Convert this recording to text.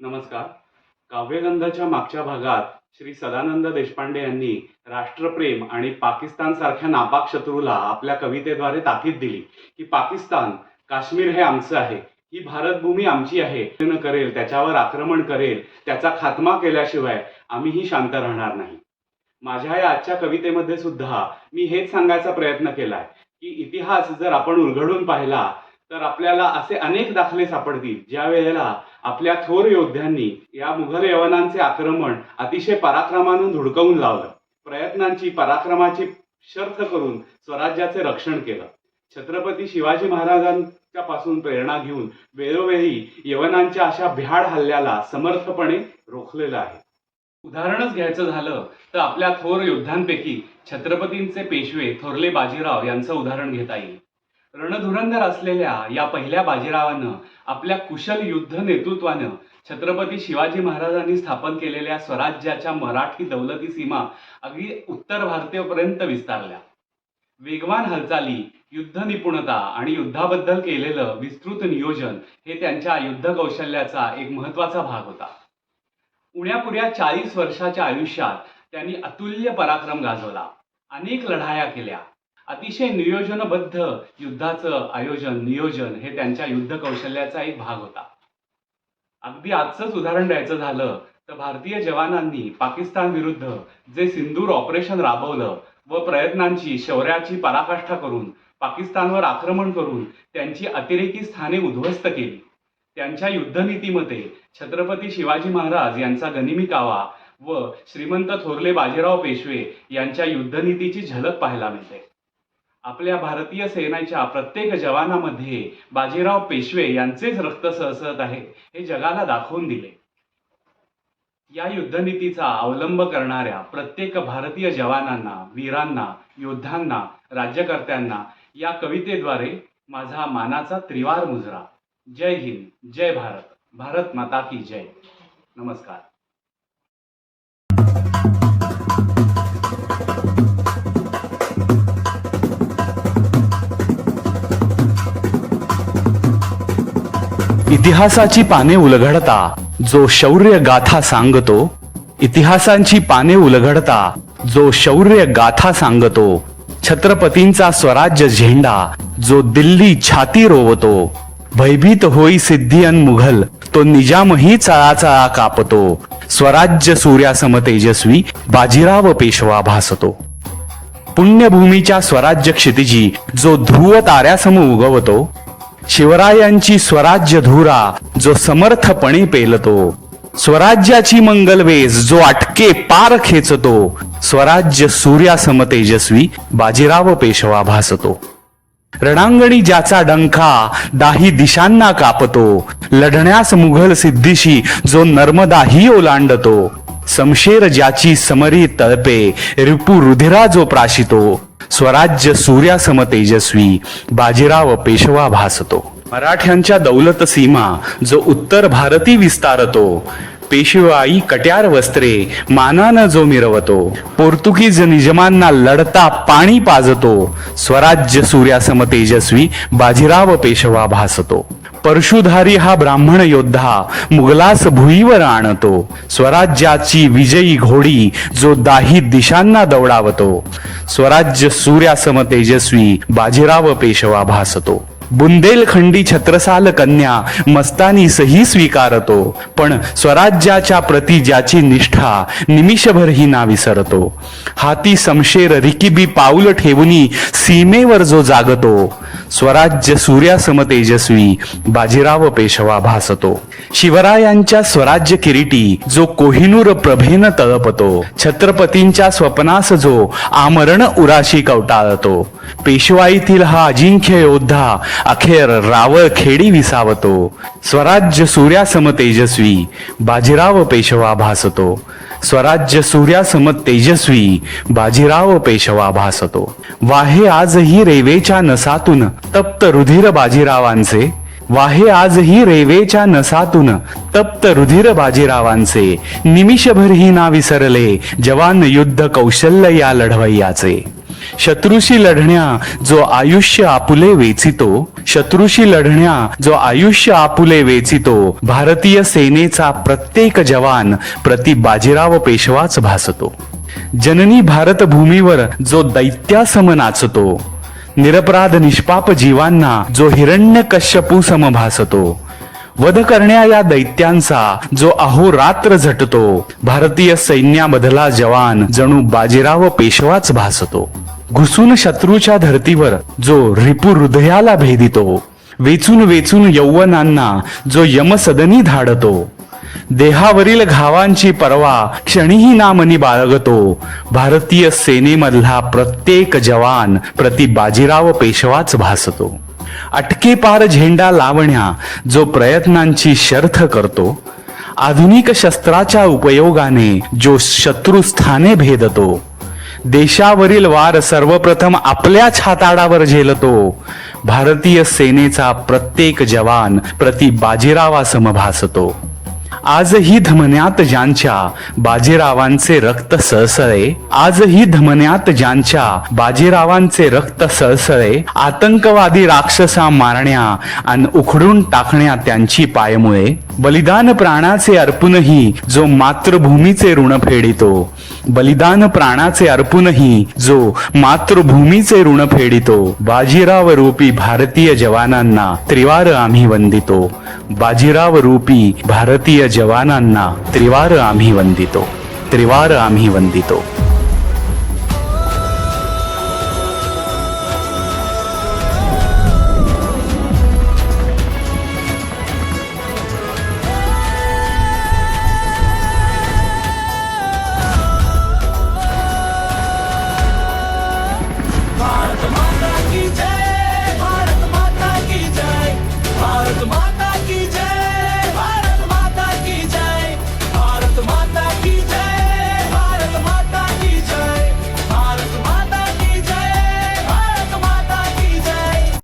नमस्कार. काव्यगंधाच्या मागच्या भागात श्री सदानंद देशपांडे यांनी राष्ट्रप्रेम आणि पाकिस्तान सारख्या नापाक शत्रूला आपल्या कवितेद्वारे ताकीद दिली की पाकिस्तान काश्मीर हे आमचं आहे ही भारतभूमी आमची आहे करेल त्याच्यावर आक्रमण करेल त्याचा खात्मा केल्याशिवाय आम्हीही शांत राहणार नाही. माझ्या या आजच्या कवितेमध्ये सुद्धा मी हेच सांगायचा प्रयत्न केलाय की इतिहास जर आपण उलगडून पाहिला तर आपल्याला असे अनेक दाखले सापडतील ज्या वेळेला आपल्या थोर योद्ध्यांनी या मुघल यवनांचे आक्रमण अतिशय पराक्रमानं धुडकवून लावलं. प्रयत्नांची पराक्रमाची शर्थ करून स्वराज्याचे रक्षण केलं. छत्रपती शिवाजी महाराजांच्या पासून प्रेरणा घेऊन वेळोवेळी यवनांच्या अशा भ्याड हल्ल्याला समर्थपणे रोखलेलं आहे. उदाहरणच घ्यायचं झालं तर आपल्या थोर योद्ध्यांपैकी छत्रपतींचे पेशवे थोरले बाजीराव यांचं उदाहरण घेता येईल. रणधुरंधर असलेल्या या पहिल्या बाजीरावानं आपल्या कुशल युद्ध नेतृत्वानं छत्रपती शिवाजी महाराजांनी स्थापन केलेल्या स्वराज्याच्या मराठी दौलती सीमा अगदी उत्तर भारतीयपर्यंत विस्तारल्या. वेगवान हालचाली युद्ध निपुणता आणि युद्धाबद्दल केलेलं विस्तृत नियोजन हे त्यांच्या युद्ध कौशल्याचा एक महत्त्वाचा भाग होता. उण्यापुऱ्या चाळीस वर्षाच्या आयुष्यात त्यांनी अतुल्य पराक्रम गाजवला. अनेक लढाया केल्या. अतिशय नियोजनबद्ध युद्धाचं आयोजन नियोजन हे त्यांच्या युद्ध कौशल्याचा एक भाग होता. अगदी आजचंच उदाहरण द्यायचं झालं तर भारतीय जवानांनी पाकिस्तान विरुद्ध जे सिंदूर ऑपरेशन राबवलं व प्रयत्नांची शौर्याची पराकाष्ठा करून पाकिस्तानवर आक्रमण करून त्यांची अतिरेकी स्थाने उद्ध्वस्त केली. त्यांच्या युद्धनीतीमध्ये छत्रपती शिवाजी महाराज यांचा गनिमी कावा व श्रीमंत थोरले बाजीराव पेशवे यांच्या युद्धनीतीची झलक पाहायला मिळते. आपल्या भारतीय सेनेच्या प्रत्येक जवानामध्ये बाजीराव पेशवे यांचेच रक्त सहसत आहे हे जगाला दाखवून दिले. या युद्धनीतीचा अवलंब करणाऱ्या प्रत्येक भारतीय जवानांना वीरांना योद्ध्यांना राज्यकर्त्यांना या कवितेद्वारे माझा मानाचा त्रिवार मुजरा. जय हिंद जय भारत भारत माता की जय. नमस्कार. इतिहासाची पाने उलगडता जो शौर्य गाथा सांगतो इतिहासांची पाने उलगडता जो शौर्य गाथा सांगतो छत्रपतींचा स्वराज्य झेंडा जो दिल्ली छाती रोवतो भयभीत होई सिद्धियन मुघल तो निजामही चळाचळा कापतो स्वराज्य सूर्यासम तेजस्वी बाजीराव पेशवा भासतो. पुण्यभूमीच्या स्वराज्य क्षितिजी जो ध्रुव ताऱ्यासम उगवतो शिवरायांची स्वराज्य धुरा जो समर्थपणे पेलतो. स्वराज्याची मंगलवेस जो अटके पार खेचतो. स्वराज्य सूर्यासम तेजस्वी बाजीराव पेशवा भासतो. रणांगणी ज्याचा डंखा दाही दिशांना कापतो. लढण्यास मुघल सिद्धीशी जो नर्मदाही ओलांडतो. समशेर ज्याची समरी तळपे रिपू रुधिरा जो प्राशितो. स्वराज्य सूर्यासम तेजस्वी बाजीराव पेशवा भासतो. मराठ्यांच्या दौलत सीमा जो उत्तर भारती विस्तारतो. पेशवाई कट्यार वस्त्रे मानानं जो मिरवतो. पोर्तुगीज निजमांना लढता पाणी पाजतो. स्वराज्य सूर्यासम तेजस्वी बाजीराव पेशवा भासतो. परशुधारी हा ब्राह्मण योद्धा मुघलास भुईवर आणतो. स्वराज्याची विजयी घोडी जो दाही दिशांना दौडावतो. स्वराज्य सूर्यासम तेजस्वी बाजीराव पेशवा भासतो. बुंदेलखंडी छत्रसाल कन्या मस्तानी सही स्वीकारतो पण स्वराज्याच्या प्रती ज्याची निष्ठा निमिषभरही ना विसरतो. हाती समशेर रिकिबी पाऊल ठेवूनी सीमेवर जो जागतो स्वराज्य सूर्यासम तेजस्वी बाजीराव पेशवा भासतो. शिवरायांच्या स्वराज्य किरीटी जो कोहिनूर प्रभेन तळपतो. छत्रपतींच्या स्वप्नास जो आमरण उराशी कवटाळतो. पेशवाईतील हा अजिंक्य योद्धा अखेर रावळ खेडी विसावतो. स्वराज्य सूर्यासम तेजस्वी बाजीराव पेशवा भासतो. स्वराज्य सूर्यासम तेजस्वी बाजीराव पेशवा भासतो. वाहे आजही रेवेच्या नसातून तप्त रुधिर बाजीरावांचे? वाहे आजही रेवेच्या नसातून तप्त रुधिर बाजीरावांचे? निमिषभरही ना विसरले जवान युद्ध कौशल्य या लढवय्याचे. शत्रूशी लढण्या जो आयुष्य आपुले वेचितो. शत्रूशी लढण्या जो आयुष्य आपुले वेचितो. भारतीय सेनेचा प्रत्येक जवान प्रति बाजीराव पेशवाच भासतो. जननी भारत भूमीवर जो दैत्यासम नाचतो. निरपराध निष्पाप जीवांना जो हिरण्य कश्यपू सम भासतो. वध करण्या या दैत्यांचा जो अहोरात्र झटतो. भारतीय सैन्यामधला जवान जणू बाजीराव पेशवाच भासतो. घुसून शत्रूच्या धर्तीवर जो रिपू हृदयाला भेदितो. वेचून वेचून यौवनांना जो यमसदनी धाडतो. देहावरील घावांची पर्वा क्षणीही नामनी बाळगतो. भारतीय सेनेमधला प्रत्येक जवान प्रति बाजीराव पेशवाच भासतो. अटकेपार झेंडा लावण्या जो प्रयत्नांची शर्थ करतो आधुनिक शस्त्राच्या उपयोगाने जो शत्रुस्थाने भेदतो देशावरील वार सर्वप्रथम आपल्याच हाताडावर झेलतो भारतीय सेनेचा प्रत्येक जवान प्रति बाजीरावा समभासतो आजही धमन्यात ज्यांच्या बाजीरावांचे रक्त सळसळे आजही धमन्यात ज्यांच्या बाजीरावांचे रक्त सळसळे आतंकवादी राक्षसा मारण्या आणि उखडून टाकण्या त्यांची पायमुळे बलिदान प्राणाचे अर्पूनही जो मातृभूमीचे ऋण फेडितो बलिदान प्राणाचे अर्पूनही जो मातृभूमीचे ऋण फेडितो बाजीराव रूपी भारतीय जवानांना त्रिवार आम्ही वंदितो बाजीराव रूपी भारतीय जवानांना त्रिवार आम्ही वंदितो. त्रिवार आम्ही वंदितो.